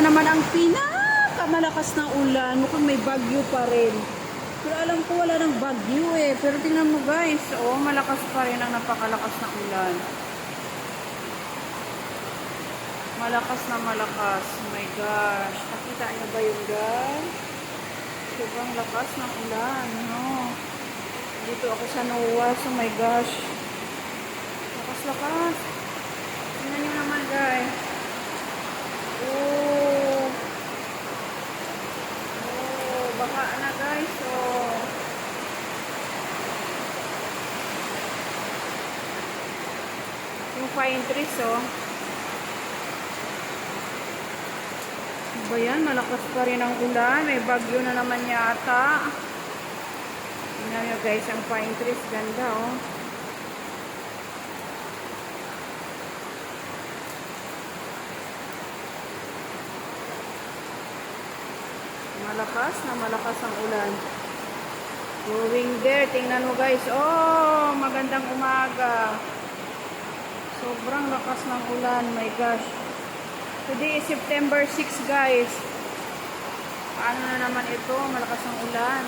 na naman ang pinakamalakas na ulan. Mukhang may bagyo pa rin. Pero alam ko wala ng bagyo eh. Pero tingnan mo guys. Oh, malakas pa rin ang napakalakas na ulan. Malakas na malakas. Oh my gosh. Nakita niyo ba yung guys? Sobrang lakas ng ulan. No? Dito ako sa Noah. Oh my gosh. Lakas-lakas. Tingnan niyo naman guys. Oh. Baka na guys. Oh. Yung pine trees oh. Ba yan? Malakas pa rin ang ulan. May bagyo na naman yata. Tingnan nyo guys, ang pine trees. Ganda oh. Malakas na malakas ang ulan. Going there. Tingnan mo guys. Oh, magandang umaga. Sobrang lakas ng ulan. My gosh. Today is September 6 guys. Paano na naman ito? Malakas ang ulan.